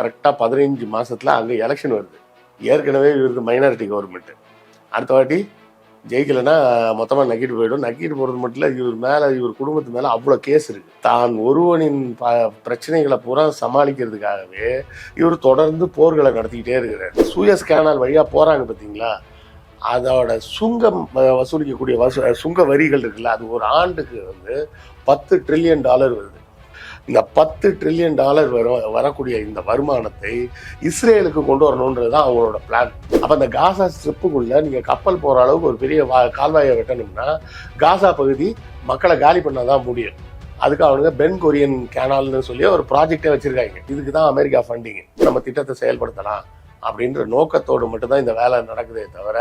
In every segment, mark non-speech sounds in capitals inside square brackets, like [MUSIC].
கரெக்டாக பதினஞ்சு மாதத்தில் அங்கே எலெக்ஷன் வருது. ஏற்கனவே இவருக்கு மைனாரிட்டி கவர்மெண்ட்டு அடுத்த வாட்டி ஜெயிக்கலைன்னா மொத்தமாக நக்கிட்டு போயிடும். நக்கிட்டு போகிறது மட்டும் இல்லை இவர் மேலே இவர் குடும்பத்து மேலே அவ்வளோ கேஸ் இருக்குது தான் ஒருவனின் ப பிரச்சனைகளை பூரா சமாளிக்கிறதுக்காகவே இவர் தொடர்ந்து போர்களை நடத்திக்கிட்டே இருக்கிறார். சூயஸ் கேனால் வழியாக போகிறாங்க பார்த்தீங்களா அதோட சுங்கம் வ- வசூலிக்கக்கூடிய வசூ சுங்க வரிகள் இருக்குல்ல அது ஒரு ஆண்டுக்கு வந்து பத்து ட்ரில்லியன் டாலர் வருது. இந்த பத்து ட்ரில்லியன் டாலர் வரும் வரக்கூடிய இந்த வருமானத்தை இஸ்ரேலுக்கு கொண்டு வரணுன்றது தான் அவங்களோட பிளான் அப்போ அந்த காசா ஸ்ட்ரிப்புக்குள்ள நீங்கள் கப்பல் போகிற அளவுக்கு ஒரு பெரிய வா கால்வாயை வெட்டணும்னா காசா பகுதி மக்களை காலி பண்ணால் தான் முடியும். அதுக்கு அவனுங்க பென் கொரியன் கேனால்னு சொல்லி ஒரு ப்ராஜெக்டே வச்சிருக்காங்க. இதுக்கு தான் அமெரிக்கா ஃபண்டிங் நம்ம திட்டத்தை செயல்படுத்தலாம் அப்படின்ற நோக்கத்தோடு மட்டும்தான் இந்த வேலை நடக்குதே தவிர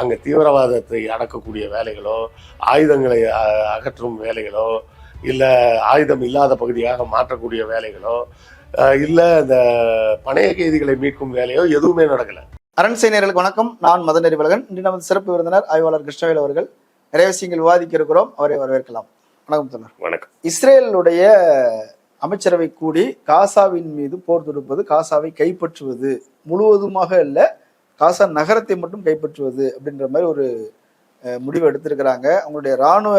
அங்கே தீவிரவாதத்தை அடக்கக்கூடிய வேலைகளோ ஆயுதங்களை அ- அகற்றும் வேலைகளோ இல்லை ஆயுதம் இல்லாத பகுதியாக மாற்றக்கூடிய வேலைகளோ இல்லை இந்த பணைய கைதிகளை மீட்கும் வேலையோ எதுவுமே நடக்கலை. அரண் நேயர்களுக்கு வணக்கம். நான் மதன் அறிவழகன் இன்று நமது சிறப்பு விருந்தினர் ஆய்வாளர் கிருஷ்ணவேல் அவர்கள். நிறைய விஷயங்கள் விவாதிக்க இருக்கிறோம் அவரை வரவேற்கலாம். வணக்கம் தோழர். வணக்கம். இஸ்ரேலுடைய அமைச்சரவை கூடி காசாவின் மீது போர் தொடுப்பது காசாவை கைப்பற்றுவது முழுவதுமாக இல்ல காசா நகரத்தை மட்டும் கைப்பற்றுவது அப்படின்ற மாதிரி ஒரு முடிவு எடுத்திருக்கிறாங்க. அவங்களுடைய ராணுவ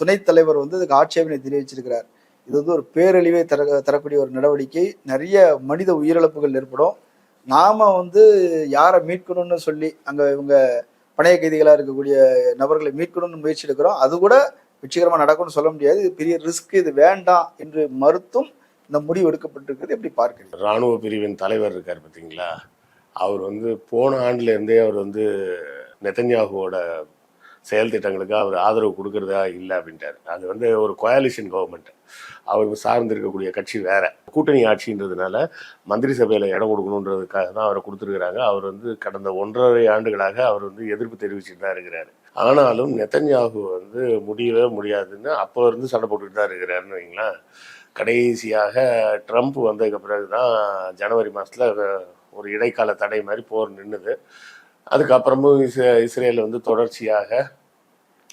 துணைத் தலைவர் வந்து இதுக்கு ஆட்சேபனை தெரிவிச்சிருக்கிறார். இது வந்து ஒரு பேரழிவை தர தரக்கூடிய ஒரு நடவடிக்கை. நிறைய மனித உயிரிழப்புகள் ஏற்படும். நாம வந்து யாரை மீட்கணும்னு சொல்லி அங்க இவங்க பணைய கைதிகளா இருக்கக்கூடிய நபர்களை மீட்கணும்னு முயற்சி எடுக்கிறோம். அது கூட வெற்றிகரமா நடக்கும்னு சொல்ல முடியாது. இது பெரிய ரிஸ்க் இது வேண்டாம் என்று மறுத்தும் இந்த முடிவு எடுக்கப்பட்டிருக்கிறது. எப்படி பார்க்கிறீங்க? ராணுவ பிரிவின் தலைவர் இருக்கார் பார்த்தீங்களா அவர் வந்து போன ஆண்டுல இருந்தே அவர் வந்து நெத்தன்யாகுவோட செயல் திட்டங்களுக்கு அவர் ஆதரவு கொடுக்கறதா இல்லை அப்படின்ட்டார். அது வந்து ஒரு கோயாலிஷன் கவர்மெண்ட் அவர் சார்ந்து இருக்கக்கூடிய கட்சி வேற. கூட்டணி ஆட்சின்றதுனால மந்திரி சபையில் இடம் கொடுக்கணுன்றதுக்காக தான் அவரை கொடுத்துருக்குறாங்க. அவர் வந்து கடந்த ஒன்றரை ஆண்டுகளாக அவர் வந்து எதிர்ப்பு தெரிவிச்சுட்டு தான் இருக்கிறாரு. ஆனாலும் நெத்தன்யாகு வந்து முடியவே முடியாதுன்னு அப்போ இருந்து சண்டை போட்டுட்டு தான் இருக்கிறாருன்னு வைங்களேன் கடைசியாக ட்ரம்ப் வந்ததுக்கு பிறகு தான் ஜனவரி மாதத்தில் ஒரு இடைக்கால தடை மாதிரி போர் நின்றுது அதுக்கப்புறமும் இஸ் இஸ்ரேல் வந்து தொடர்ச்சியாக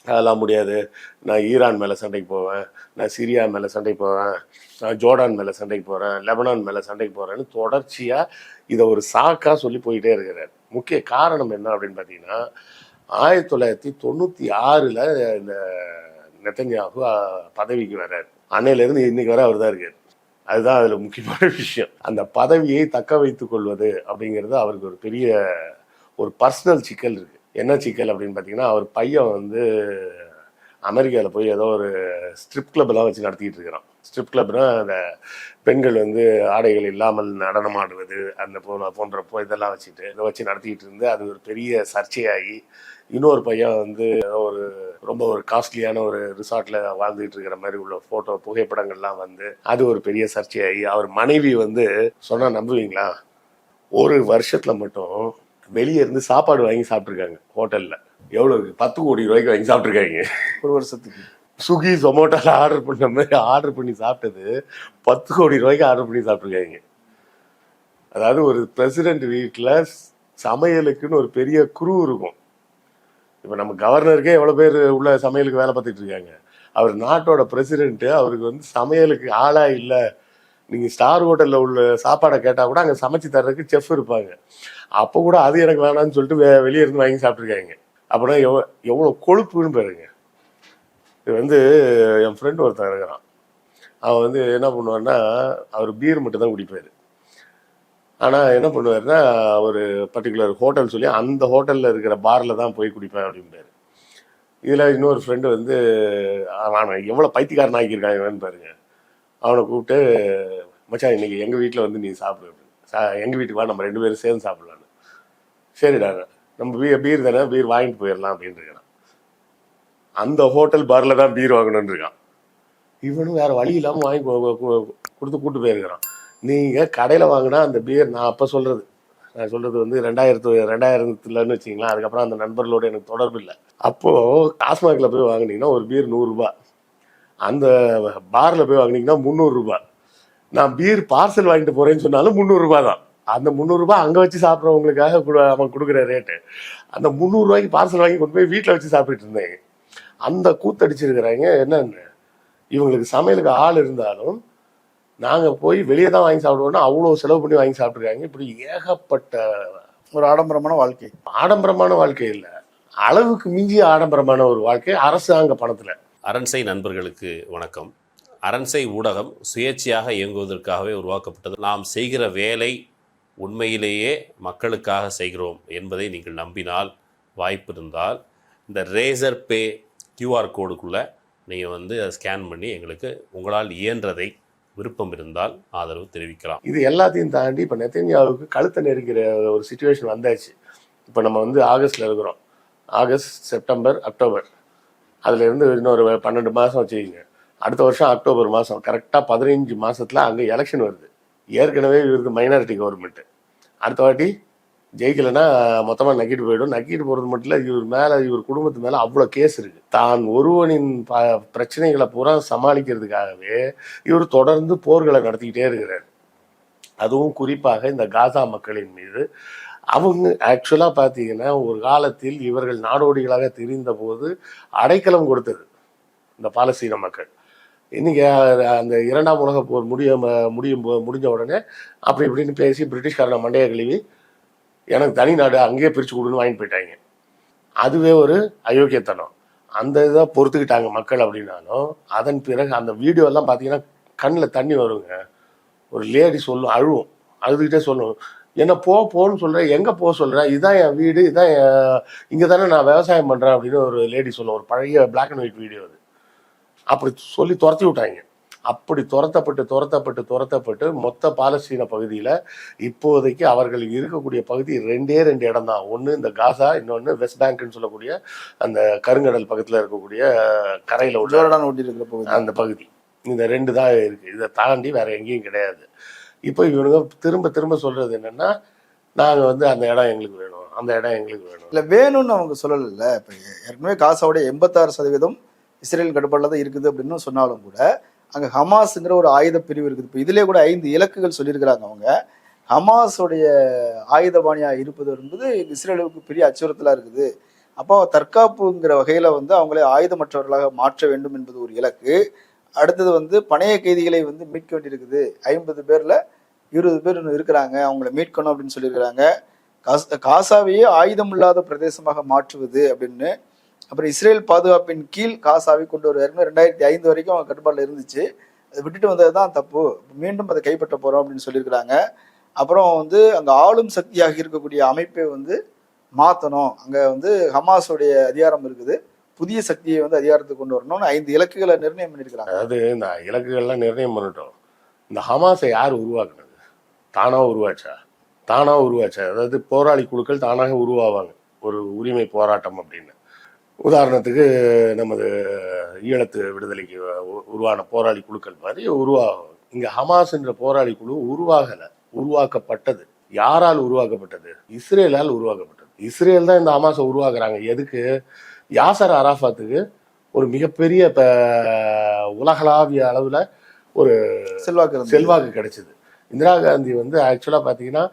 அதெல்லாம் முடியாது. நான் ஈரான் மேலே சண்டைக்கு போவேன். நான் சிரியா மேலே சண்டைக்கு போவேன். நான் ஜோர்டான் மேலே சண்டைக்கு போகிறேன் லெபனான் மேலே சண்டைக்கு போகிறேன்னு தொடர்ச்சியாக இதை ஒரு சாக்காக சொல்லி போயிட்டே இருக்கிறார். முக்கிய காரணம் என்ன அப்படின்னு பார்த்தீங்கன்னா ஆயிரத்தி தொள்ளாயிரத்தி தொண்ணூற்றி ஆறில் இந்த நெத்தன்யாகு பதவிக்கு வர்றார். அன்னையிலேருந்து இன்னைக்கு வரை அவர் தான் இருக்கார். அதுதான் அதில் முக்கியமான [LAUGHS] விஷயம். அந்த பதவியை தக்க வைத்துக் கொள்வது அப்படிங்கிறது அவருக்கு ஒரு பெரிய ஒரு பர்சனல் சிக்கல் இருக்கு. என்ன சிக்கல் அப்படின்னு பார்த்தீங்கன்னா அவர் பையன் வந்து அமெரிக்காவில் போய் ஏதோ ஒரு ஸ்ட்ரிப் கிளப்லாம் வச்சு நடத்திக்கிட்டு இருக்கிறான். ஸ்ட்ரிப் கிளப்னா அந்த பெண்கள் வந்து ஆடைகள் இல்லாமல் நடனமாடுவது அந்த போன போன்ற இதெல்லாம் வச்சுட்டு இதை வச்சு நடத்திக்கிட்டு இருந்து அது ஒரு பெரிய சர்ச்சையாகி இன்னொரு பையன் வந்து ஏதோ ஒரு ரொம்ப ஒரு காஸ்ட்லியான ஒரு ரிசார்ட்ல வாழ்ந்துட்டு இருக்கிற மாதிரி உள்ள போட்டோ புகைப்படங்கள்லாம் வந்து அது ஒரு பெரிய சர்ச்சையாகி அவர் மனைவி வந்து சொன்னா நம்புவீங்களா? ஒரு வருஷத்துல மட்டும் வெளியே இருந்து சாப்பாடு வாங்கி சாப்பிட்டுருக்காங்க ஹோட்டல்ல. எவ்வளவு? பத்து கோடி ரூபாய்க்கு வாங்கி சாப்பிட்டுருக்காங்க. ஒரு வருஷத்துக்கு. ஸ்விக்கி ஜொமேட்டோல ஆர்டர் பண்ண மாதிரி ஆர்டர் பண்ணி சாப்பிட்டது பத்து கோடி ரூபாய்க்கு ஆர்டர் பண்ணி சாப்பிட்டுருக்காங்க. அதாவது ஒரு பிரசிடென்ட் வீட்டில் சமையலுக்குன்னு ஒரு பெரிய குரு இருக்கும். இப்போ நம்ம கவர்னருக்கே எவ்வளோ பேர் உள்ள சமையலுக்கு வேலை பார்த்துட்டு இருக்காங்க. அவர் நாட்டோட பிரசிடென்ட் அவருக்கு வந்து சமையலுக்கு ஆளா இல்லை. நீங்கள் ஸ்டார் ஹோட்டலில் உள்ள சாப்பாடை கேட்டால் கூட அங்கே சமைச்சு தர்றதுக்கு செஃப் இருப்பாங்க. அப்போ கூட அது எனக்கு வேணாம்னு சொல்லிட்டு வெ வெளியே இருந்து வாங்கி சாப்பிட்ருக்காங்க அப்படின்னா எவ்வளோ எவ்வளோ கொழுப்புன்னு பாருங்க. இது வந்து என் ஃப்ரெண்டு ஒருத்தன் இருக்கிறான். அவன் வந்து என்ன பண்ணுவாருன்னா அவர் பீர் மட்டும் தான் குடிப்பார். ஆனால் என்ன பண்ணுவாருன்னா ஒரு பர்டிகுலர் ஹோட்டல் சொல்லி அந்த ஹோட்டலில் இருக்கிற பாரில் தான் போய் குடிப்பேன் அப்படிம்பாரு. இதில் இன்னொரு ஃப்ரெண்டு வந்து அவன் எவ்வளோ பைத்தியக்காரன் ஆக்கியிருக்காங்கன்னு பாருங்கள் அவனை கூப்பிட்டு மச்சான் இன்னைக்கு எங்கள் வீட்டில் வந்து நீ சாப்பிடு. அப்படின்னு சா எங்கள் வீட்டுக்கு வா நம்ம ரெண்டு பேரும் சேர்ந்து சாப்பிடலான்னு சரிடா நம்ம பீர் பீர் தானே பீர் வாங்கிட்டு போயிடலாம் அப்படின்னு அந்த ஹோட்டல் பாரில் தான் பீர் வாங்கணும்னு இருக்கான். இவனும் வேற வழி இல்லாமல் வாங்கி கொடுத்து கூட்டு போயிருக்கிறான். நீங்கள் கடையில் வாங்கினா அந்த பீர் நான் அப்போ சொல்கிறது நான் சொல்கிறது வந்து ரெண்டாயிரத்து ரெண்டாயிரத்துலன்னு வச்சிங்களேன் அதுக்கப்புறம் அந்த நண்பர்களோட எனக்கு தொடர்பு இல்லை. அப்போது டாஸ்மாகில் போய் வாங்கினீங்கன்னா ஒரு பீர் நூறுரூபா அந்த பாரில் போய் வாங்குனீங்கன்னா முந்நூறுரூபா நான் பீர் பார்சல் வாங்கிட்டு போகிறேன்னு சொன்னாலும் முந்நூறுரூபா தான். அந்த முந்நூறுரூபா அங்கே வச்சு சாப்பிட்றவங்களுக்காக அவன் கொடுக்குற ரேட்டு அந்த முந்நூறுரூவாய்க்கு பார்சல் வாங்கி கொண்டு போய் வீட்டில் வச்சு சாப்பிட்டுட்டு இருந்தேன். அந்த கூத்தடிச்சிருக்கிறாங்க என்னன்னு? இவங்களுக்கு சமையலுக்கு ஆள் இருந்தாலும் நாங்கள் போய் வெளியே தான் வாங்கி சாப்பிடுவோம்னா அவ்வளோ செலவு பண்ணி வாங்கி சாப்பிட்ருக்காங்க இப்படி ஏகப்பட்ட ஒரு ஆடம்பரமான வாழ்க்கை. ஆடம்பரமான வாழ்க்கை இல்லை. அளவுக்கு மிஞ்சிய ஆடம்பரமான ஒரு வாழ்க்கை அரசாங்க பணத்தில். அரண்சை நண்பர்களுக்கு வணக்கம். அரண்சை ஊடகம் சுயேட்சையாக இயங்குவதற்காகவே உருவாக்கப்பட்டது. நாம் செய்கிற வேலை உண்மையிலேயே மக்களுக்காக செய்கிறோம் என்பதை நீங்கள் நம்பினால் வாய்ப்பு இருந்தால் இந்த ரேசர் பே கியூஆர் கோடுக்குள்ளே நீங்கள் வந்து அதை ஸ்கேன் பண்ணி எங்களுக்கு உங்களால் இயன்றதை விருப்பம் இருந்தால் ஆதரவு தெரிவிக்கலாம். இது எல்லாத்தையும் தாண்டி இப்போ நெத்தன்யாவுக்கு கழுத்தை நெருங்கிற ஒரு சுச்சுவேஷன் வந்தாச்சு. இப்போ நம்ம வந்து ஆகஸ்டில் இருக்கிறோம். August September October. அதுல இருந்து இன்னொரு பன்னெண்டு மாதம் வச்சுக்கிங்க. அடுத்த வருஷம் அக்டோபர் மாதம் கரெக்டாக பதினைஞ்சு மாசத்துல அங்கே எலெக்ஷன் வருது. ஏற்கனவே இவருக்கு மைனாரிட்டி கவர்மெண்ட் அடுத்த வாட்டி ஜெயிக்கலைன்னா மொத்தமாக நக்கிட்டு போயிடும். நக்கிட்டு போகிறது மட்டும் இல்லை இவர் மேலே இவர் குடும்பத்து மேலே அவ்வளோ கேஸ் இருக்கு. தான் ஒருவனின் ப பிரச்சனைகளை பூரா சமாளிக்கிறதுக்காகவே இவர் தொடர்ந்து போர்களை நடத்திக்கிட்டே இருக்கிறார். அதுவும் குறிப்பாக இந்த காசா மக்களின் மீது. அவங்க ஆக்சுவலாக பார்த்தீங்கன்னா ஒரு காலத்தில் இவர்கள் நாடோடிகளாக தெரிந்த போது அடைக்கலம் கொடுத்தது இந்த பாலஸ்தீன மக்கள். இன்னைக்கு அந்த இரண்டாம் உலக போர் முடிய முடியும் முடிஞ்ச உடனே அப்படி இப்படின்னு பேசி பிரிட்டிஷ்காரனை மண்டைய கழுவி எனக்கு தனி நாடு அங்கேயே பிரித்து கொடுன்னு வாங்கிட்டு போயிட்டாங்க. அதுவே ஒரு அயோக்கியத்தனம். அந்த இதை பொறுத்துக்கிட்டாங்க மக்கள் அப்படின்னாலும் அதன் பிறகு அந்த வீடியோ எல்லாம் பார்த்தீங்கன்னா கண்ணில் தண்ணி வருங்க. ஒரு லேடி சொல்லும் அழுவும். அழுதுகிட்டே சொல்லும். என்ன போ போன்னு சொல்கிறேன் எங்கே போக சொல்கிறேன் இதான் என் வீடு இதான் இங்கே தானே நான் விவசாயம் பண்ணுறேன் அப்படின்னு ஒரு லேடி சொல்லும் ஒரு பழைய பிளாக் அண்ட் ஒயிட் வீடியோ அது. அப்படி சொல்லி துரத்தி விட்டாங்க. அப்படி துரத்தப்பட்டு துரத்தப்பட்டு துரத்தப்பட்டு மொத்த பாலஸ்தீன பகுதியில் இப்போதைக்கு அவர்கள் இருக்கக்கூடிய பகுதி ரெண்டே ரெண்டு இடம் தான் ஒன்று இந்த காசா இன்னொன்று வெஸ்ட் பேங்க்னு சொல்லக்கூடிய அந்த கருங்கடல் பக்கத்தில் இருக்கக்கூடிய கரையில் உள்ள ஒட்டி இருக்கிற பகுதி. அந்த பகுதி. இந்த ரெண்டு தான் இருக்கு. இதை தாண்டி வேற எங்கேயும் கிடையாது. இப்போ இவனுங்க திரும்ப திரும்ப சொல்றது என்னன்னா நாங்கள் வந்து அந்த இடம் எங்களுக்கு வேணும். அந்த இடம் எங்களுக்கு வேணும். இல்லை வேணும்னு அவங்க சொல்லல இப்போ ஏற்கனவே காசாவுடைய எண்பத்தாறு சதவீதம் இஸ்ரேல் கட்டுப்பாடுல தான் இருக்குது அப்படின்னு சொன்னாலும் கூட அங்கே ஹமாஸ்ங்கிற ஒரு ஆயுத பிரிவு இருக்குது. இப்போ இதிலே கூட ஐந்து இலக்குகள் சொல்லியிருக்கிறாங்க அவங்க. ஹமாஸுடைய ஆயுதபாணியாக இருப்பது என்பது இஸ்ரேலுக்கு பெரிய அச்சுறுத்தலாக இருக்குது. அப்போ தற்காப்புங்கிற வகையில் வந்து அவங்களை ஆயுதமற்றவர்களாக மாற்ற வேண்டும் என்பது ஒரு இலக்கு. அடுத்தது வந்து பணைய கைதிகளை வந்து மீட்க வேண்டியிருக்குது. ஐம்பது பேரில் இருபது பேர் இன்னும் இருக்கிறாங்க அவங்கள மீட்கணும் அப்படின்னு சொல்லியிருக்கிறாங்க. காச- காசாவையே ஆயுதம் இல்லாத பிரதேசமாக மாற்றுவது அப்படின்னு. அப்புறம் இஸ்ரேல் பாதுகாப்பின் கீழ் காசாவை கொண்டு வருவாருன்னு ரெண்டாயிரத்தி ஐந்து வரைக்கும் அவங்க கட்டுப்பாட்டில் இருந்துச்சு. அதை விட்டுட்டு வந்தது தான் தப்பு. மீண்டும் அதை கைப்பற்ற போகிறோம் அப்படின்னு சொல்லியிருக்கிறாங்க. அப்புறம் வந்து அங்கே ஆளும் சக்தியாக இருக்கக்கூடிய அமைப்பை வந்து மாற்றணும் அங்கே வந்து ஹமாஸுடைய அதிகாரம் இருக்குது. புதிய சக்தியை வந்து அதிகாரத்துக்கு கொண்டு வரணும்னு ஐந்து இலக்குகளை நிர்ணயம் பண்ணியிருக்கிறாங்க. அதாவது இந்த இலக்குகள்லாம் நிர்ணயம் பண்ணிட்டோம். இந்த ஹமாஸை யார் உருவாக்குனது தானா உருவாச்சா? தானா உருவாச்சா? அதாவது போராளி குழுக்கள் தானாக உருவாவாங்க. ஒரு உரிமை போராட்டம் அப்படின்னு. உதாரணத்துக்கு நமது ஈழத்து விடுதலைக்கு உ- உருவான போராளி குழுக்கள் மாதிரி உருவாகும். இங்க ஹமாஸ் என்ற போராளி குழு உருவாகல. உருவாக்கப்பட்டது. யாரால் உருவாக்கப்பட்டது? இஸ்ரேலால் உருவாக்கப்பட்டது. இஸ்ரேல் தான் இந்த ஹமாஸை உருவாக்குறாங்க. எதுக்கு? யாசர் அராஃபாத்துக்கு ஒரு மிகப்பெரிய உலகளாவிய அளவுல ஒரு செல்வாக்கு. செல்வாக்கு கிடைச்சது. இந்திரா காந்தி வந்து ஆக்சுவலாக பார்த்தீங்கன்னா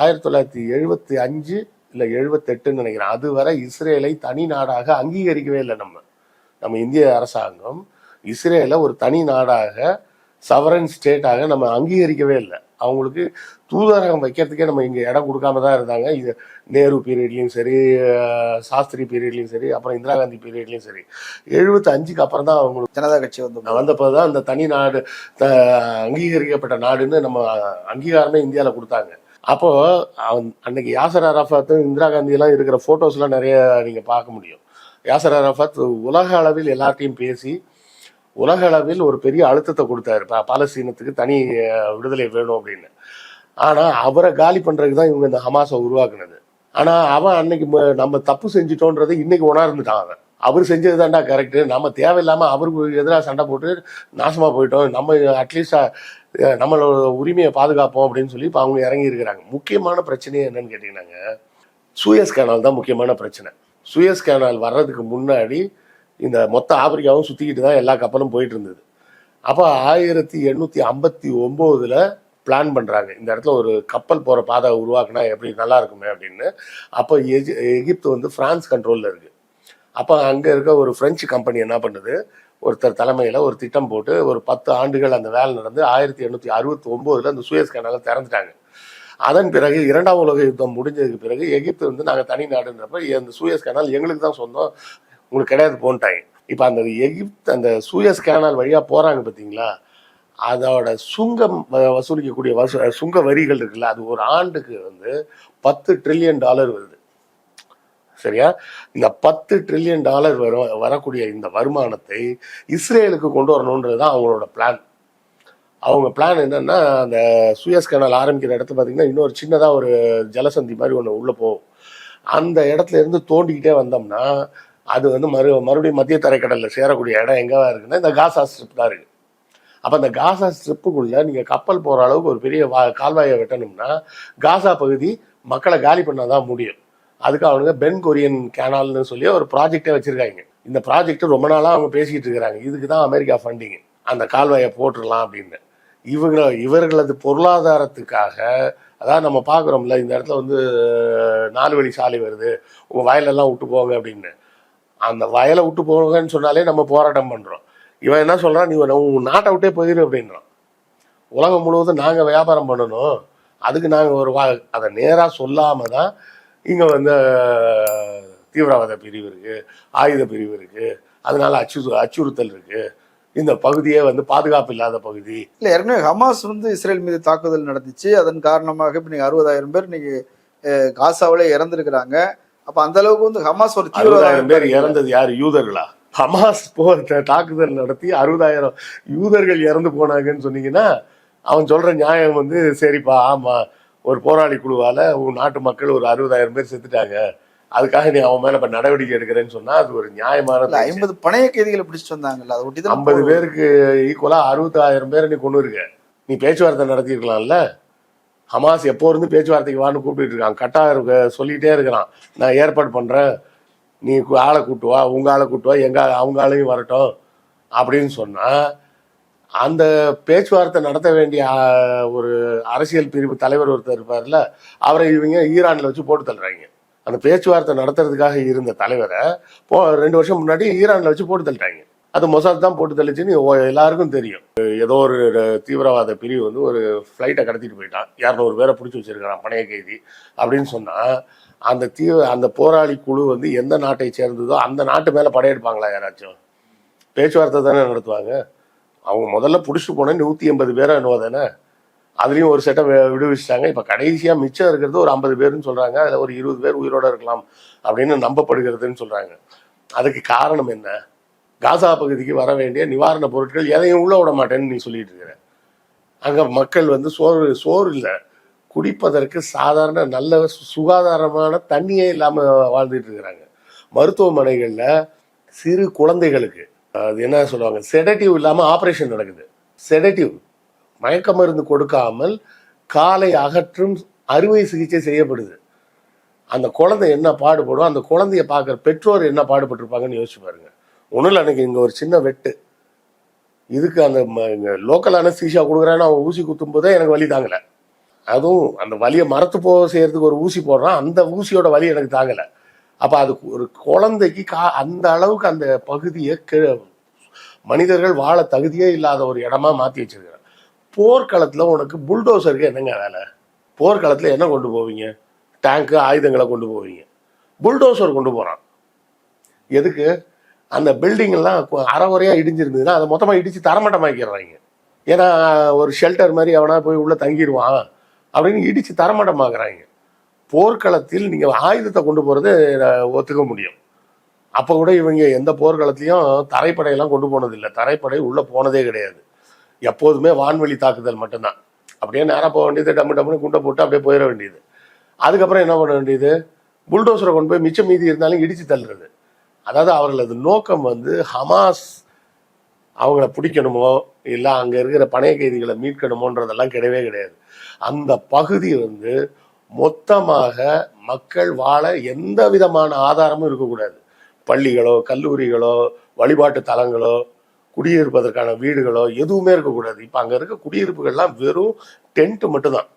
ஆயிரத்தி தொள்ளாயிரத்தி எழுபத்தி அஞ்சு இல்லை எழுபத்தெட்டுன்னு நினைக்கிறேன். அதுவரை இஸ்ரேலை தனி நாடாக அங்கீகரிக்கவே இல்லை நம்ம. நம்ம இந்திய அரசாங்கம் இஸ்ரேலை ஒரு தனி நாடாக சவரன் ஸ்டேட்டாக நம்ம அங்கீகரிக்கவே இல்லை. அவங்களுக்கு தூதரகம் வைக்கிறதுக்கே நம்ம இங்க இடம் கொடுக்காம தான் இருந்தாங்க. இது நேரு பீரியட்லயும் சரி சாஸ்திரி பீரியட்லயும் சரி அப்புறம் இந்திரா காந்தி பீரியட்லயும் சரி. எழுபத்தி அஞ்சுக்கு அப்புறம் தான் அவங்களுக்கு ஜனதா கட்சி வந்து வந்தப்போதான் அந்த தனி நாடு த- அங்கீகரிக்கப்பட்ட நாடுன்னு நம்ம அங்கீகாரமே இந்தியாவில் கொடுத்தாங்க. அப்போ அவன் அன்னைக்கு யாசர் அரஃபாத்தும் இந்திரா காந்தி எல்லாம் இருக்கிற போட்டோஸ் எல்லாம் நிறைய நீங்க பார்க்க முடியும். யாசர் அரஃபாத் உலக அளவில் எல்லார்ட்டையும் பேசி உலக அளவில் ஒரு பெரிய அழுத்தத்தை கொடுத்தாரு. பா- பாலஸ்தீனத்துக்கு தனி விடுதலை வேணும் அப்படின்னு. ஆனா அவரை காலி பண்றதுக்கு தான் இவங்க இந்த ஹமாஸை உருவாக்குனது. ஆனா அவன் அன்னைக்கு ம- நம்ம தப்பு செஞ்சிட்டோன்றதை இன்னைக்கு உணர்ந்துட்டான் அவன். அவர் செஞ்சது தான்டா கரெக்டு நம்ம தேவையில்லாம அவருக்கு எதிராக சண்டை போட்டு நாசமா போயிட்டோம். நம்ம அட்லீஸ்ட் நம்மளோட உரிமையை பாதுகாப்போம் அப்படின்னு சொல்லி இப்போ அவங்க இறங்கி இருக்கிறாங்க. முக்கியமான பிரச்சனையே என்னன்னு கேட்டீங்கன்னாங்க சூயஸ் கேனால் தான் முக்கியமான பிரச்சனை. சூயஸ் கேனால் வர்றதுக்கு முன்னாடி இந்த மொத்த ஆப்பிரிக்காவும் சுற்றிக்கிட்டு தான் எல்லா கப்பலும் போயிட்டு இருந்தது அப்போ ஆயிரத்தி எண்ணூற்றி ஐம்பத்தி ஒம்போதில் பிளான் பண்ணுறாங்க இந்த இடத்துல ஒரு கப்பல் போகிற பாதை உருவாக்குனா எப்படி நல்லா இருக்குமே அப்படின்னு. அப்போ எஜி- எகிப்து வந்து பிரான்ஸ் கண்ட்ரோலில் இருக்குது அப்போ அங்கே இருக்க ஒரு பிரெஞ்சு கம்பெனி என்ன பண்ணுது? ஒருத்தர் தலைமையில் ஒரு திட்டம் போட்டு ஒரு பத்து ஆண்டுகள் அந்த வேலை நடந்து ஆயிரத்தி எண்ணூற்றி அறுபத்தி ஒம்போதில் அந்த சூயஸ் கனாலை திறந்துட்டாங்க. அதன் பிறகு இரண்டாம் உலக யுத்தம் முடிஞ்சதுக்கு பிறகு எகிப்து வந்து நாங்கள் தனி நாடுன்றப்ப அந்த சூயஸ் கனால் எங்களுக்கு தான் சொந்தம். உங்களுக்கு கிடையாது போன்ட்டாங்க. இப்போ அந்த எகிப்து அந்த சூயஸ் கேனால் வழியாக போகிறாங்க பார்த்தீங்களா அதோட சுங்கம் வ- வசூலிக்கக்கூடிய வசூ சுங்க வரிகள் இருக்குல்ல அது ஒரு ஆண்டுக்கு வந்து பத்து ட்ரில்லியன் டாலர் வருது. சரியா? இந்த பத்து ட்ரில்லியன் டாலர் வர வரக்கூடிய இந்த வருமானத்தை இஸ்ரேலுக்கு கொண்டு வரணுன்றது தான் அவங்களோட பிளான் அவங்க பிளான் என்னன்னா அந்த சுயஸ் கனால் ஆரம்பிக்கிற இடத்துல பார்த்தீங்கன்னா இன்னொரு சின்னதாக ஒரு ஜலசந்தி மாதிரி ஒன்று உள்ளே போகும். அந்த இடத்துல இருந்து தோண்டிக்கிட்டே வந்தோம்னா அது வந்து மறு மறுபடியும் மத்திய தரைக்கடலில் சேரக்கூடிய இடம் எங்கேவா இருக்குன்னா இந்த காசா ஸ்ட்ரிப் தான் இருக்குது அப்போ அந்த காசா ஸ்ட்ரிப்புக்குள்ளே நீங்கள் கப்பல் போகிற அளவுக்கு ஒரு பெரிய வா கால்வாயை வெட்டணும்னா காசா பகுதி மக்களை காலி பண்ணால் தான் முடியும். அதுக்கு அவனுங்க பென் கொரியன் கேனால்னு சொல்லி ஒரு ப்ராஜெக்டே வச்சிருக்காங்க. இந்த ப்ராஜெக்ட் ரொம்ப நாளாக அவங்க பேசிக்கிட்டு இருக்கிறாங்க. இதுக்கு தான் அமெரிக்கா ஃபண்டிங் அந்த கால்வாயை போட்டுடலாம் அப்படின்னு. இவங்க இவர்களது பொருளாதாரத்துக்காக அதாவது நம்ம பார்க்குறோம்ல இந்த இடத்துல வந்து நாலு வழி சாலை வருது. உங்கள் வயலெல்லாம் விட்டு போங்க அப்படின்னு. அந்த வயலை விட்டு போங்கன்னு சொன்னாலே நம்ம போராட்டம் பண்ணுறோம் இவன் என்ன சொல்கிறான் நீ உன் நாட்டை விட்டே போயிரு அப்படின்றான். உலகம் முழுவதும் நாங்கள் வியாபாரம் பண்ணணும். அதுக்கு நாங்கள் ஒரு வா அதை நேராக சொல்லாமல் தான் இங்கே வந்து தீவிரவாத பிரிவு இருக்குது ஆயுத பிரிவு இருக்குது அதனால அச்சு அச்சுறுத்தல் இருக்குது இந்த பகுதியே வந்து பாதுகாப்பு இல்லாத பகுதி. இல்லை ஏற்கனவே ஹமாஸ் வந்து இஸ்ரேல் மீது தாக்குதல் நடந்துச்சு. அதன் காரணமாக இப்போ நீங்கள் அறுபதாயிரம் பேர் இன்னைக்கு காசாவிலே இறந்துருக்கிறாங்க. அப்ப அந்த அளவுக்கு வந்து ஹமாஸ் ஒரு அறுபதாயிரம் பேர் இறந்தது யார்? யூதர்களா? ஹமாஸ் போர் தாக்குதல் நடத்தி அறுபதாயிரம் யூதர்கள் இறந்து போனாங்கன்னு சொன்னீங்கன்னா அவன் சொல்ற நியாயம் வந்து சரிப்பா ஆமா ஒரு போராளி குழுவால உன் நாட்டு மக்கள் ஒரு அறுபதாயிரம் பேர் செத்துட்டாங்க. அதுக்காக நீ அவன் மேல இப்ப நடவடிக்கை எடுக்கிறேன்னு சொன்னா அது ஒரு நியாயமான ஐம்பது பணைய கைதிகளை பிடிச்சிட்டு வந்தாங்கல்ல அதை ஒட்டி ஐம்பது பேருக்கு ஈக்குவலா அறுபத்தாயிரம் பேரை நீ கொண்டு இருக்க நீ பேச்சுவார்த்தை நடத்தியிருக்கலாம்ல? ஹமாஸ் எப்போ இருந்து பேச்சுவார்த்தைக்கு வான்னு கூப்பிட்டு இருக்கான். கட்டா இருக்க சொல்லிட்டே இருக்கிறான் நான் ஏற்பாடு பண்றேன். நீ ஆளை கூட்டு வா உங்க ஆளை கூட்டு வா எங்க அவங்க ஆளையும் வரட்டும் அப்படின்னு சொன்னா அந்த பேச்சுவார்த்தை நடத்த வேண்டிய ஒரு அரசியல் பிரிவு தலைவர் ஒருத்தர் இருப்பார்ல அவரை இவங்க ஈரானில் வச்சு போட்டு தள்ளுறாங்க. அந்த பேச்சுவார்த்தை நடத்துறதுக்காக இருந்த தலைவரை போ ரெண்டு வருஷம் முன்னாடி ஈரானில் வச்சு போட்டு தள்ளிட்டாங்க. அது மொசாத் தான் போட்டு தள்ளிச்சுன்னு எல்லாருக்கும் தெரியும். ஏதோ ஒரு தீவிரவாத பிரிவு வந்து ஒரு ஃப்ளைட்டை கடத்திட்டு போயிட்டான். இரநூறு பேரை பிடிச்சி வச்சிருக்கிறான் பணைய கைதி அப்படின்னு சொன்னா அந்த தீவிர அந்த போராளி குழு வந்து எந்த நாட்டை சேர்ந்ததோ அந்த நாட்டு மேல படையெடுப்பாங்களா யாராச்சும்? பேச்சுவார்த்தை தானே நடத்துவாங்க. அவங்க முதல்ல பிடிச்சிட்டு போன நூற்றி எண்பது பேரை என்னவோ தானே? அதுலேயும் ஒரு செட்டை விடுவிச்சிட்டாங்க. இப்போ கடைசியாக மிச்சம் இருக்கிறது ஒரு ஐம்பது பேருன்னு சொல்கிறாங்க அதில் ஒரு இருபது பேர் உயிரோடு இருக்கலாம் அப்படின்னு நம்பப்படுகிறதுன்னு சொல்கிறாங்க அதுக்கு காரணம் என்ன? காசா பகுதிக்கு வர வேண்டிய நிவாரணப் பொருட்கள் எதையும் உள்ள விட மாட்டேன்னு நீ சொல்லிட்டு இருக்கிற. அங்கே மக்கள் வந்து சோறு சோறு இல்லை. குடிப்பதற்கு சாதாரண நல்ல சு- சுகாதாரமான தண்ணியே இல்லாமல் வாழ்ந்துட்டு இருக்கிறாங்க. மருத்துவமனைகளில் சிறு குழந்தைகளுக்கு அது என்ன சொல்லுவாங்க செடட்டிவ் இல்லாமல் ஆப்ரேஷன் நடக்குது. செடட்டிவ் மயக்க மருந்து கொடுக்காமல் காலை அகற்றும் அறுவை சிகிச்சை செய்யப்படுது. அந்த குழந்தை என்ன பாடுபடும் அந்த குழந்தைய பார்க்குற பெற்றோர் என்ன பாடுபட்டிருப்பாங்கன்னு யோசிச்சு பாருங்க. ஒன்றும் இல்லை எனக்கு இங்கே ஒரு சின்ன வெட்டு. இதுக்கு அந்த லோக்கல் அனஸ்தீஷியா கொடுக்குறான்னு அவன் ஊசி குத்தும் போதே எனக்கு வலி தாங்கலை. அதுவும் அந்த வலியை மரத்து போக செய்யறதுக்கு ஒரு ஊசி போடுறான் அந்த ஊசியோட வலி எனக்கு தாங்கலை. அப்போ அது ஒரு குழந்தைக்கு கா அந்த அளவுக்கு அந்த பகுதியை கெ மனிதர்கள் வாழ தகுதியே இல்லாத ஒரு இடமா மாற்றி வச்சிருக்கிறான். போர்க்களத்தில் உனக்கு புல்டோசருக்கு என்னங்க வேலை? போர்க்களத்தில் என்ன கொண்டு போவீங்க? டேங்க்கு ஆயுதங்களை கொண்டு போவீங்க. புல்டோசர் கொண்டு போகிறான் எதுக்கு? அந்த பில்டிங் எல்லாம் கு- இடிஞ்சிருந்ததுன்னா அதை மொத்தமாக இடிச்சு தரமட்டமாக்கிடுறாங்க. ஏன்னா ஒரு ஷெல்டர் மாதிரி அவனா போய் உள்ள தங்கிடுவான் அப்படின்னு இடிச்சு தரமட்டமாக்குறாங்க. போர்க்களத்தில் நீங்கள் ஆயுதத்தை கொண்டு போகிறது ஒத்துக்க முடியும். அப்போ கூட இவங்க எந்த போர்க்களத்திலையும் தரைப்படையெல்லாம் கொண்டு போனதில்லை. தரைப்படை உள்ளே போனதே கிடையாது. எப்போதுமே வான்வெளி தாக்குதல் மட்டும்தான். அப்படியே நேராக போக வேண்டியது டம்மு டம்முன்னு குண்டை போட்டு அப்படியே போயிட வேண்டியது. அதுக்கப்புறம் என்ன பண்ண வேண்டியது? புல்டோசரை கொண்டு போய் மிச்சம் மீதி இருந்தாலும் இடிச்சு தள்ளுறது. அதாவது அவர்களது நோக்கம் வந்து ஹமாஸ் அவங்கள பிடிக்கணுமோ இல்லை அங்கே இருக்கிற பணைய கைதிகளை மீட்கணுமோன்றதெல்லாம் கிடையவே கிடையாது. அந்த பகுதி வந்து மொத்தமாக மக்கள் வாழ எந்த விதமான ஆதாரமும் இருக்கக்கூடாது பள்ளிகளோ கல்லூரிகளோ வழிபாட்டு தலங்களோ குடியிருப்பதற்கான வீடுகளோ எதுவுமே இருக்கக்கூடாது இப்போ அங்கே இருக்க குடியிருப்புகள்லாம் வெறும் டென்ட் மட்டும்தான்.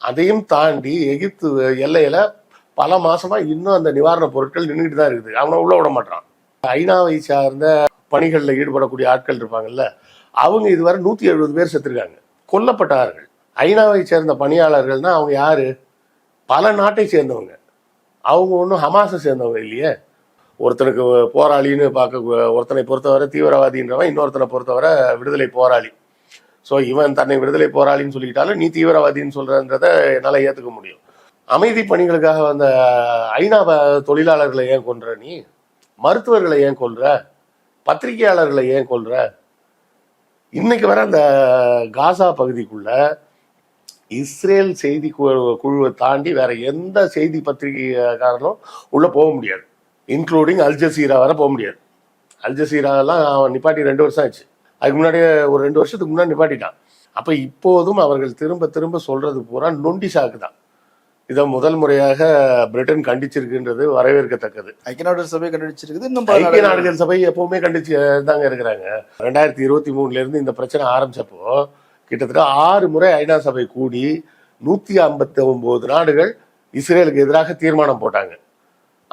அதையும் தாண்டி எகிப்து எல்லையில பல மாசமா இன்னும் அந்த நிவாரணப் பொருட்கள் நின்றுட்டு தான் இருக்குது. அவனை உள்ள விட மாட்டான் ஐநாவை சார்ந்த பணிகளில் ஈடுபடக்கூடிய ஆட்கள் இருப்பாங்கல்ல அவங்க இதுவரை நூற்றி எழுபது பேர் செத்துருக்காங்க. கொல்லப்பட்டார்கள் ஐநாவை சேர்ந்த பணியாளர்கள்னா அவங்க யாரு? பல நாட்டை சேர்ந்தவங்க. அவங்க ஒன்றும் ஹமாஸை சேர்ந்தவங்க இல்லையே. ஒருத்தனுக்கு போராளின்னு பார்க்க ஒருத்தனை பொறுத்தவரை தீவிரவாதின்றவன் இன்னொருத்தனை பொறுத்தவரை விடுதலை போராளி. ஸோ இவன் தன்னை விடுதலை போராளின்னு சொல்லிக்கிட்டாலும் நீ தீவிரவாதின்னு சொல்றன்றத என்னால் ஏற்றுக்க முடியும். அமைதி பணிகளுக்காக வந்த ஐநா தொழிலாளர்களை ஏன் கொன்ற நீ? மருத்துவர்களை ஏன் கொல்ற? பத்திரிகையாளர்களை ஏன் கொல்ற? இன்னைக்கு வர அந்த காசா பகுதிக்குள்ள இஸ்ரேல் செய்தி குழுவை தாண்டி வேற எந்த செய்தி பத்திரிகைக்காரனும் உள்ள போக முடியாது. இன்க்ளூடிங் அல்ஜசீரா வர போக முடியாது. அல்ஜசீராலாம் அவன் நிப்பாட்டி ரெண்டு வருஷம் ஆச்சு. அதுக்கு முன்னாடியே ஒரு ரெண்டு வருஷத்துக்கு முன்னாடி நிப்பாட்டிட்டான். அப்ப இப்போதும் அவர்கள் திரும்ப திரும்ப சொல்றது பூரா நொண்டி சாக்கு தான் இதை முதல் முறையாக பிரிட்டன் கண்டிச்சிருக்குன்றது வரவேற்கத்தக்கது. ஐக்கிய நாடுகள் சபை கண்டுபிடிச்சிருக்குது இன்னும் ஐக்கிய நாடுகள். சபை எப்பவுமே கண்டிச்சு தாங்க இருக்கிறாங்க. ரெண்டாயிரத்தி இருபத்தி மூணுல இருந்து இந்த பிரச்சனை ஆரம்பிச்சப்போ கிட்டத்தட்ட ஆறு முறை ஐநா சபை கூடி நூத்தி ஐம்பத்தி ஒன்பது நாடுகள் இஸ்ரேலுக்கு எதிராக தீர்மானம் போட்டாங்க.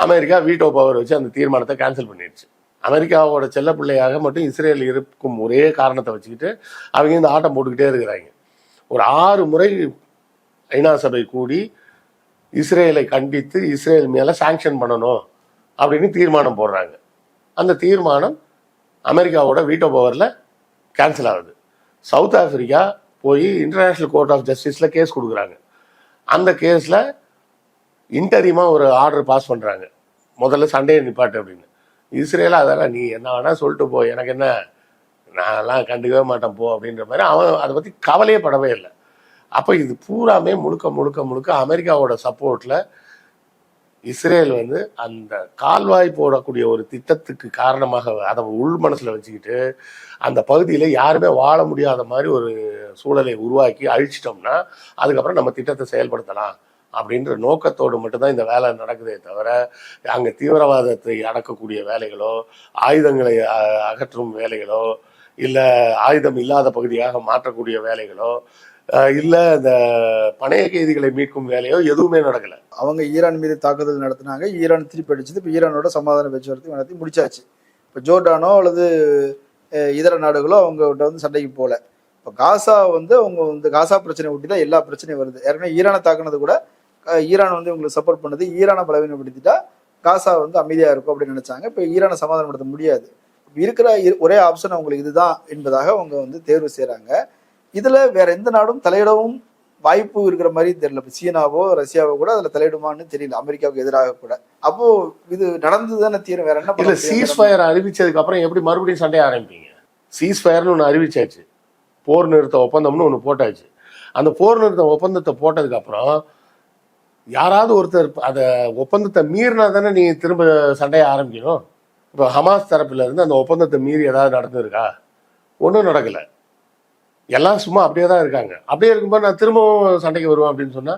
அமெரிக்கா வீட்டோ பவர் வச்சு அந்த தீர்மானத்தை கேன்சல் பண்ணிடுச்சு. அமெரிக்காவோட செல்ல பிள்ளையாக மட்டும் இஸ்ரேல் இருக்கும் ஒரே காரணத்தை வச்சுக்கிட்டு அவங்க இந்த ஆட்டம் போட்டுக்கிட்டே இருக்கிறாங்க. ஒரு ஆறு முறை ஐநா சபை கூடி இஸ்ரேலை கண்டித்து இஸ்ரேல் மேலே சாங்ஷன் பண்ணணும் அப்படின்னு தீர்மானம் போடுறாங்க. அந்த தீர்மானம் அமெரிக்காவோட வீட்டோ பவரில் கேன்சல் ஆகுது. சவுத் ஆஃப்ரிக்கா போய் இன்டர்நேஷ்னல் கோர்ட் ஆஃப் ஜஸ்டிஸில் கேஸ் கொடுக்குறாங்க. அந்த கேஸில் இன்டரியமாக ஒரு ஆர்டர் பாஸ் பண்ணுறாங்க முதல்ல சண்டையை நிப்பாட்டு அப்படின்னு. இஸ்ரேல அதெல்லாம் நீ என்ன வேணால் சொல்லிட்டு போ எனக்கு என்ன? நான்லாம் கண்டுக்கவே மாட்டேன் போ அப்படின்ற மாதிரி அவன் அதை பற்றி கவலையே படவே இல்லை. அப்போ இது பூராமே முழுக்க முழுக்க முழுக்க அமெரிக்காவோட சப்போர்ட்டில் இஸ்ரேல் வந்து அந்த கால்வாய் போடக்கூடிய ஒரு திட்டத்துக்கு காரணமாக அதை உள் மனசில் வச்சுக்கிட்டு அந்த பகுதியில் யாருமே வாழ முடியாத மாதிரி ஒரு சூழலை உருவாக்கி அழிச்சிட்டோம்னா அதுக்கப்புறம் நம்ம திட்டத்தை செயல்படுத்தலாம் அப்படின்ற நோக்கத்தோடு மட்டும்தான் இந்த வேலை நடக்குதே தவிர அங்கே தீவிரவாதத்தை அடக்கக்கூடிய வேலைகளோ ஆயுதங்களை அகற்றும் வேலைகளோ இல்லை ஆயுதம் இல்லாத பகுதியாக மாற்றக்கூடிய வேலைகளோ இல்லை இந்த பணைய கைதிகளை மீட்கும் வேலையோ எதுவுமே நடக்கலை. அவங்க ஈரான் மீது தாக்குதல் நடத்தினாங்க. ஈரான் திருப்பி அடிச்சது. இப்போ ஈரானோட சமாதான பேச்சுவார்த்தை நடத்தி முடிச்சாச்சு. இப்போ ஜோர்டானோ அல்லது இதர நாடுகளோ அவங்ககிட்ட வந்து சண்டைக்கு போகல இப்போ காசா வந்து அவங்க வந்து காசா பிரச்சனை ஒட்டி தான் எல்லா பிரச்சனையும் வருது. ஏற்கனவே ஈரானை தாக்குனது கூட ஈரான் வந்து இவங்களுக்கு சப்போர்ட் பண்ணுது. ஈரானை பலவீனப்படுத்திட்டா காசா வந்து அமைதியாக இருக்கும் அப்படின்னு நினச்சாங்க. இப்போ ஈரானை சமாதானப்படுத்த முடியாது. இருக்கிற ஒரே ஆப்ஷன் அவங்களுக்கு இதுதான் என்பதாக அவங்க வந்து தேர்வு செய்கிறாங்க இதுல வேற எந்த நாடும் தலையிடவும் வாய்ப்பு இருக்கிற மாதிரி தெரியல. இப்போ சீனாவோ ரஷ்யாவோ கூட அதுல தலையிடுமான்னு தெரியல. அமெரிக்காவுக்கு எதிராக கூட. அப்போ இது நடந்து தானே தீரும். வேற என்ன இல்ல? சீஸ் ஃபயர் அறிவிச்சதுக்கு அப்புறம் எப்படி மறுபடியும் சண்டைய ஆரம்பிப்பீங்க? சீஸ் ஃபயர்னு ஒன்று அறிவிச்சாச்சு. போர் நிறுத்த ஒப்பந்தம்னு ஒன்று போட்டாச்சு. அந்த போர் நிறுத்த ஒப்பந்தத்தை போட்டதுக்கு அப்புறம் யாராவது ஒருத்தர் அந்த ஒப்பந்தத்தை மீறினா தானே நீ திரும்ப சண்டையை ஆரம்பிக்கணும்? இப்போ ஹமாஸ் தரப்புல இருந்து அந்த ஒப்பந்தத்தை மீறி ஏதாவது நடந்திருக்கா? ஒன்றும் நடக்கல. எல்லாம் சும்மா அப்படியே தான் இருக்காங்க. அப்படியே இருக்கும்போது நான் திரும்பவும் சண்டைக்கு வருவேன் அப்படின்னு சொன்னா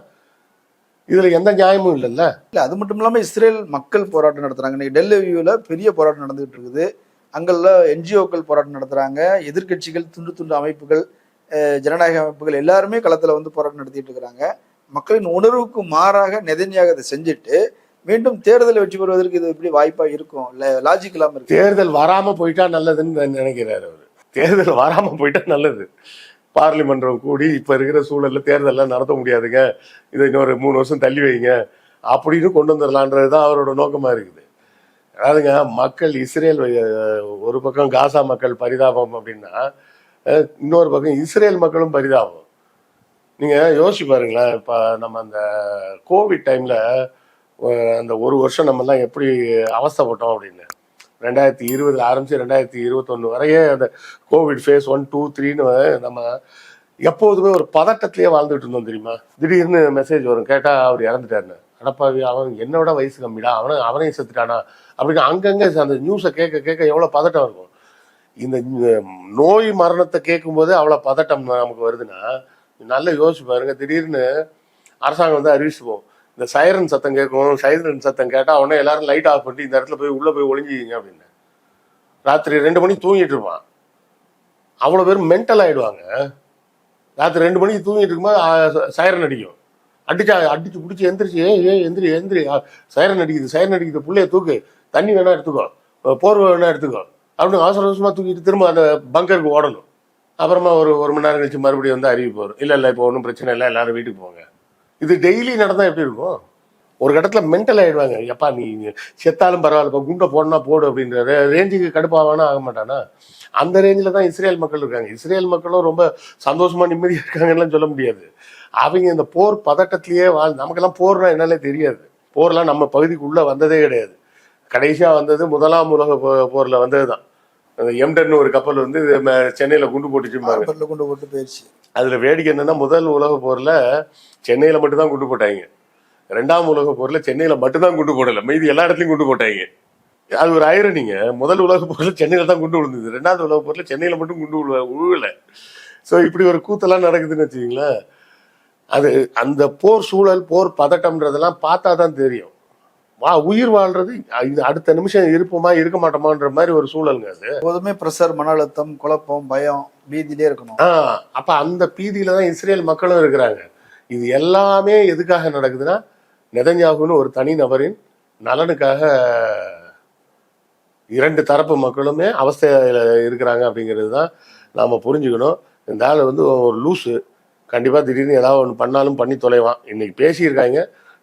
இதுல எந்த நியாயமும் இல்லைல்ல? இல்ல அது மட்டும் இல்லாம இஸ்ரேல் மக்கள் போராட்டம் நடத்துறாங்க. இன்னைக்கு டெல் அவியூல பெரிய போராட்டம் நடந்துகிட்டு இருக்குது. அங்கெல்ல என்ஜிஓக்கள் போராட்டம் நடத்துறாங்க. எதிர்க்கட்சிகள் துண்டு துண்டு அமைப்புகள் ஜனநாயக அமைப்புகள் எல்லாருமே களத்துல வந்து போராட்டம் நடத்திட்டு இருக்கிறாங்க. மக்களின் உணர்வுக்கு மாறாக நெதன்யாக அதை செஞ்சுட்டு மீண்டும் தேர்தலை வெற்றி பெறுவதற்கு இது எப்படி வாய்ப்பா இருக்கும்? லாஜிக் இல்லாம இருக்கு? தேர்தல் வராம போயிட்டா நல்லதுன்னு நினைக்கிறாரு அவரு. தேர்தல் வராம போயிட்டா நல்லது. பார்லிமென்றம் கூடி இப்ப இருக்கிற சூழல்ல தேர்தலெலாம் நடத்த முடியாதுங்க. இதை இன்னொரு மூணு வருஷம் தள்ளி வைங்க. அப்படின்னு கொண்டு வந்துடலான்றது தான் அவரோட நோக்கமா இருக்குது. அதாவதுங்க மக்கள் இஸ்ரேல் ஒரு பக்கம் காசா மக்கள் பரிதாபம் அப்படின்னா இன்னொரு பக்கம் இஸ்ரேல் மக்களும் பரிதாபம். நீங்க யோசிச்சு பாருங்களேன் இப்ப நம்ம அந்த கோவிட் டைம்ல அந்த ஒரு வருஷம் நம்ம எல்லாம் எப்படி அவஸ்தைப்பட்டோம் அப்படின்னு. ரெண்டாயிரத்தி இருபதுல ஆரம்பிச்சு ரெண்டாயிரத்தி இருபத்தொன்னு வரையே அந்த கோவிட் ஃபேஸ் ஒன் டூ த்ரீன்னு நம்ம எப்போதுமே ஒரு பதட்டத்திலேயே வாழ்ந்துட்டு இருந்தோம் தெரியுமா? திடீர்னு மெசேஜ் வரும். கேட்டா அவர் இறந்துட்டாருன்னு. அடப்பாவி அவன் என்னோட வயசு கம்மிடா. அவனை அவனையும் செத்துட்டானா? அப்படின்னு அங்கங்க அந்த நியூஸை கேட்க கேட்க எவ்வளவு பதட்டம் இருக்கும். இந்த நோய் மரணத்தை கேட்கும்போது அவ்வளவு பதட்டம் நமக்கு வருதுன்னா நல்லா யோசிச்சு பாருங்க. திடீர்னு அரசாங்கம் வந்து அறிவிச்சுப்போம் இந்த சைரன் சத்தம் கேட்கும் சைரன் சத்தம் கேட்டா உடனே எல்லாரும் லைட் ஆஃப் பண்ணி இந்த இடத்துல போய் உள்ள போய் ஒளிஞ்சிக்கிங்க அப்படின்னு. ராத்திரி ரெண்டு மணிக்கு தூங்கிட்டு இருப்பான். அவ்வளோ பேர் மென்டல் ஆயிடுவாங்க. ராத்திரி ரெண்டு மணிக்கு தூங்கிட்டு இருக்கும்போது சைரன் அடிக்கும். அடிச்சா அடிச்சு பிடிச்சி எந்திரிச்சு ஏ ஏ எந்திரி எந்திரி. சைரன் அடிக்குது சைரன் அடிக்குது பிள்ளைய தூக்கு. தண்ணி வேணா எடுத்துக்கோ. போர்வை வேணா எடுத்துக்கோ. அப்படின்னு அவசர அவசரமாக தூக்கிட்டு திரும்ப அந்த பங்கருக்கு ஓடணும். அப்புறமா ஒரு ஒரு மணி நேரம் கழிச்சு மறுபடியும் வந்து அறிவிப்பு வரும். இல்லை இல்லை இப்போ ஒன்றும் பிரச்சனை இல்லை எல்லாரும் வீட்டுக்கு போங்க. இது டெய்லி நடந்தால் எப்படி இருக்கும்? ஒரு கட்டத்தில் மென்டல் ஆயிடுவாங்க. எப்பா நீ செத்தாலும் பரவாயில்லப்பா குண்டை போடனா போடு அப்படின்ற ரேஞ்சுக்கு கடுப்பாவானா ஆக மாட்டானா? அந்த ரேஞ்சில் தான் இஸ்ரேல் மக்கள் இருக்காங்க. இஸ்ரேல் மக்களும் ரொம்ப சந்தோஷமா நிம்மதியாக இருக்காங்கலாம் சொல்ல முடியாது. அவங்க இந்த போர் பதட்டத்திலேயே வாழ் நமக்கெல்லாம் போர்னா என்னாலே தெரியாது. போர்லாம் நம்ம பகுதிக்குள்ளே வந்ததே கிடையாது. கடைசியாக வந்தது முதலாம் உலக போ- வந்தது தான் எம்டன் ஒரு கப்பல் வந்து சென்னையில் குண்டு போட்டுச்சு குண்டு போட்டு போயிடுச்சு அதில் வேடிக்கை என்னென்னா முதல் உலக போரில் சென்னையில் மட்டும்தான் குண்டு போட்டாங்க. ரெண்டாம் உலக போரில் சென்னையில் மட்டும்தான் குண்டு போடலை. மீதி எல்லா இடத்துலையும் குண்டு போட்டாங்க. அது ஒரு ஐரனிங்க முதல் உலக போரில் சென்னையில் தான் குண்டு விழுந்தது. ரெண்டாவது உலக போரில் சென்னையில் மட்டும் குண்டு விழு விழுகல ஸோ இப்படி ஒரு கூத்தெல்லாம் நடக்குதுன்னு வச்சுக்கிங்களேன் அது அந்த போர் சூழல் போர் பதட்டம்ன்றதெல்லாம் பார்த்தா தான் தெரியும். வா உயிர் வாழ்றது இது அடுத்த நிமிஷம் இருப்போமா இருக்க மாட்டோமான்ற மாதிரி ஒரு சூழலுங்க அது. எப்போதுமே ப்ரெஷர் மன அழுத்தம் குழப்பம் பயம் பீதியிலே இருக்கணும். ஆ அப்ப அந்த பீதியில தான் இஸ்ரேல் மக்களும் இருக்கிறாங்க. இது எல்லாமே எதுக்காக நடக்குதுன்னா நெதன்யாகுன்னு ஒரு தனி நபரின் நலனுக்காக இரண்டு தரப்பு மக்களுமே அவஸ்தையில இருக்கிறாங்க அப்படிங்கிறது தான் நாம புரிஞ்சுக்கணும். இந்த ஆள் வந்து ஒரு லூசு. கண்டிப்பா திடீர்னு ஏதாவது ஒன்று பண்ணாலும் பண்ணி தொலைவான். இன்னைக்கு பேசியிருக்காங்க.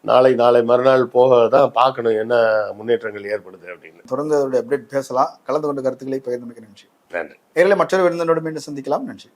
நாளை நாளை மறுநாள் போக தான் பார்க்கணும் என்ன முன்னேற்றங்கள் ஏற்படுது அப்படின்னு. தொடர்ந்து அதோட அப்டேட் பேசலாம். கலந்து கொண்ட கருத்துக்களை பகிர்ந்தமைக்க நன்றி. நன்றி. நேரில் மற்றொரு விருந்தினோடு மீண்டும் சந்திக்கலாம். நன்றி.